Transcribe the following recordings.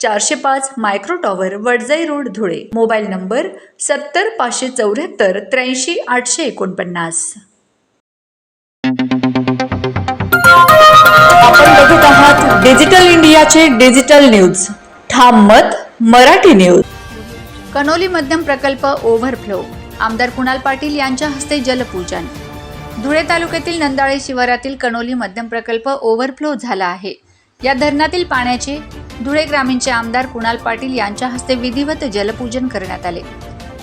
चारशे पाच micro tower Wadjai road Dhule. Mobile number सत्तर पाचशे चौऱ्याहत्तर त्र्याऐंशी आठशे एकोणपन्नास. आपण बघत आहात डिजिटल इंडियाचे डिजिटल न्यूज. ठाम मत मराठी न्यूज. कनोली मध्यम प्रकल्प ओव्हरफ्लो. आमदार कुणाल पाटील यांच्या हस्ते जलपूजन. धुळे तालुक्यातील नंदाळे शिवारातील कणोली मध्यम प्रकल्प ओव्हरफ्लो झाला आहे. या धरणातील पाण्याचे धुळे ग्रामीणचे आमदार कुणाल पाटील यांच्या हस्ते विधिवत जलपूजन करण्यात आले.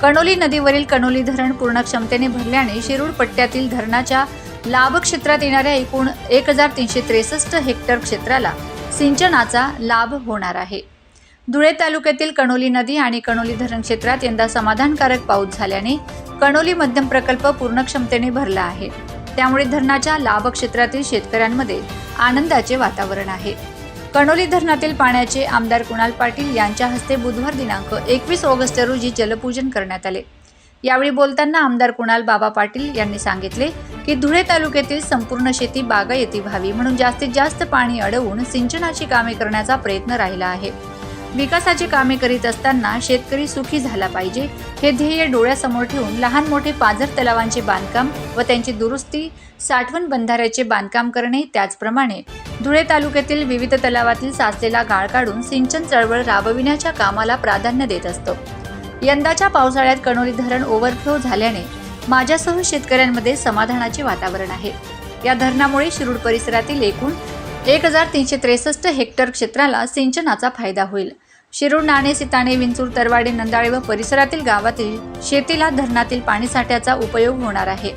कणोली नदीवरील कणोली धरण पूर्ण क्षमतेने भरल्याने शिरूर पट्ट्यातील धरणाच्या लाभक्षेत्रात येणाऱ्या एकूण एक हजार तीनशे त्रेसष्ट हेक्टर क्षेत्राला सिंचनाचा लाभ होणार आहे. धुळे तालुक्यातील कणोली नदी आणि कणोली धरण क्षेत्रात यंदा समाधानकारक पाऊस झाल्याने कणोली मध्यम प्रकल्प पूर्ण क्षमतेने भरला आहे. त्यामुळे धरणाच्या लाभक्षेत्रातील शेतकऱ्यांमध्ये आनंदाचे वातावरण आहे. कणोली धरणातील पाण्याचे आमदार कुणाल पाटील यांच्या हस्ते बुधवार दिनांक एकवीस ऑगस्ट रोजी जलपूजन करण्यात आले. यावेळी बोलताना आमदार कुणाल बाबा पाटील यांनी सांगितले की धुळे तालुक्यातील संपूर्ण शेती बागायती व्हावी म्हणून जास्तीत जास्त पाणी अडवून सिंचनाची कामे करण्याचा प्रयत्न राहिला आहे. विकासाची कामे करीत असताना शेतकरी सुखी झाला पाहिजे हे ध्येय डोळ्यासमोर ठेवून लहान मोठे पाझर तलावांचे बांधकाम व त्यांची दुरुस्ती साठवण बंधाऱ्याचे बांधकाम करणे त्याचप्रमाणे धुळे तालुक्यातील विविध तलावातील साचलेला गाळ काढून सिंचन चळवळ राबविण्याच्या कामाला प्राधान्य देत असतो. यंदाच्या पावसाळ्यात कणोली धरण ओव्हरफ्लो झाल्याने माझ्यासह शेतकऱ्यांमध्ये समाधानाचे वातावरण आहे. या धरणामुळे शिरूर परिसरातील एकूण एक हजार तीनशे त्रेसष्ट हेक्टर क्षेत्राला सिंचनाचा फायदा होईल. शिरूर नाणे सिताणे विंचूर तरवाडे नंदाळे व परिसरातील गावातील शेतीला धरणातील पाणीसाठ्याचा उपयोग होणार आहे.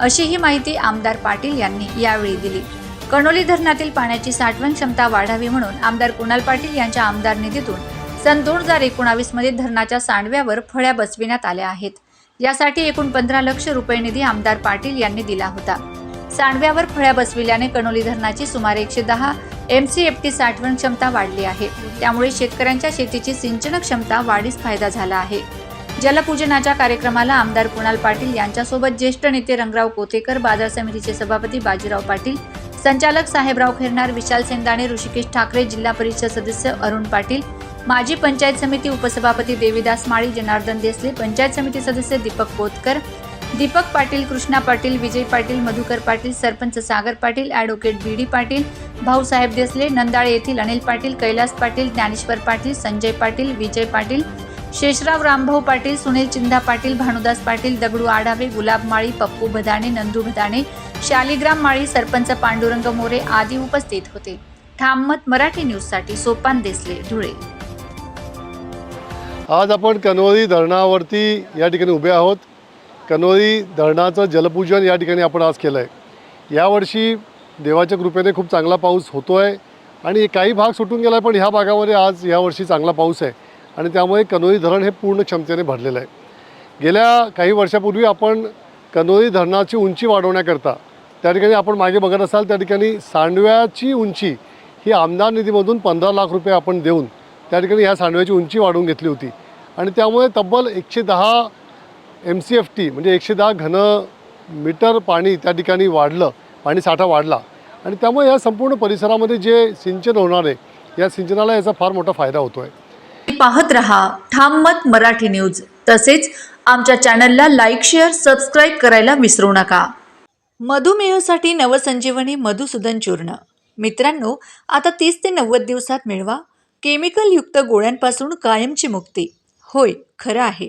अशी ही माहिती आमदार पाटील यांनी यावेळी दिली. कणोली धरणातील पाण्याची साठवण क्षमता वाढावी म्हणून आमदार कुणाल पाटील यांच्या आमदार निधीतून सन दोन हजार एकोणावीसमध्ये धरणाच्या सांडव्यावर फळ्या बसविण्यात आल्या आहेत. यासाठी एकूण पंधरा लक्ष रुपये निधी आमदार पाटील यांनी दिला होता. सांडव्यावर फळ्या बसविल्याने कणोली धरणाची सुमारे एकशे दहा एम सी एफ टी साठवण क्षमता वाढली आहे. त्यामुळे शेतकऱ्यांच्या शेतीची सिंचन क्षमता वाढीस फायदा झाला आहे. जलपूजनाच्या कार्यक्रमाला आमदार कुणाल पाटील यांच्यासोबत ज्येष्ठ नेते रंगराव कोतेकर बाजार समितीचे सभापती बाजीराव पाटील संचालक साहेबराव खेरनार विशाल सेंदाणे ऋषिकेश ठाकरे जिल्हा परिषद सदस्य अरुण पाटील माजी पंचायत समिती उपसभापती देवीदास माळी जनार्दन देसले पंचायत समिती सदस्य Deepak Kotkar Deepak Patil Krishna Patil Vijay Patil Madhukar Patil sarpanch Sagar Patil advocate B D Patil Bhausaheb Desale Nandale येथील अनिल पाटील कैलास पाटील ज्ञानेश्वर पाटील संजय पाटील विजय पाटील शेषराव रामभाऊ पाटील सुनील चिंधा पाटील भानुदास पाटील दगडू आढावे गुलाब माळी पप्पू भदाणे नंदू भदाणे शालिग्राम माळी सरपंच पांडुरंग मोरे आदी उपस्थित होते. ठाममत मराठी न्यूजसाठी सोपान देसले धुळे. आज आपण कनोली धरणावरती या ठिकाणी उभे आहोत. कनोली धरणाचं जलपूजन या ठिकाणी आपण आज केलं आहे यावर्षी देवाच्या कृपेने खूप चांगला पाऊस होतो आहे आणि काही भाग सुटून गेला आहे पण ह्या भागामध्ये आज यावर्षी चांगला पाऊस आहे आणि त्यामुळे कनोली धरण हे पूर्ण क्षमतेने भरलेलं आहे. गेल्या काही वर्षापूर्वी आपण कनोली धरणाची उंची वाढवण्याकरता त्या ठिकाणी आपण मागे बघत असाल त्या ठिकाणी सांडव्याची उंची ही आमदार निधीमधून पंधरा लाख रुपये आपण देऊन त्या ठिकाणी ह्या सांडव्याची उंची वाढवून घेतली होती. आणि त्यामुळे तब्बल एकशे दहा एम सी एफ टी म्हणजे एकशे दहा घन मीटर पाणी त्या ठिकाणी वाढलं पाणी साठा वाढला. आणि त्यामुळे या संपूर्ण परिसरामध्ये जे सिंचन होणार आहे या सिंचनाला याचा फार मोठा फायदा होतो आहे पाहत रहा ठाममत मराठी न्यूज. तसेच आमच्या चॅनलला लाईक शेअर सबस्क्राईब करायला विसरू नका. मधुमेहसाठी नवसंजीवनी मधुसूदन चूर्ण. मित्रांनो आता तीस ते नव्वद दिवसात मिळवा. केमिकलयुक्त गोळ्यांपासून कायमची मुक्ती. होय खरं आहे.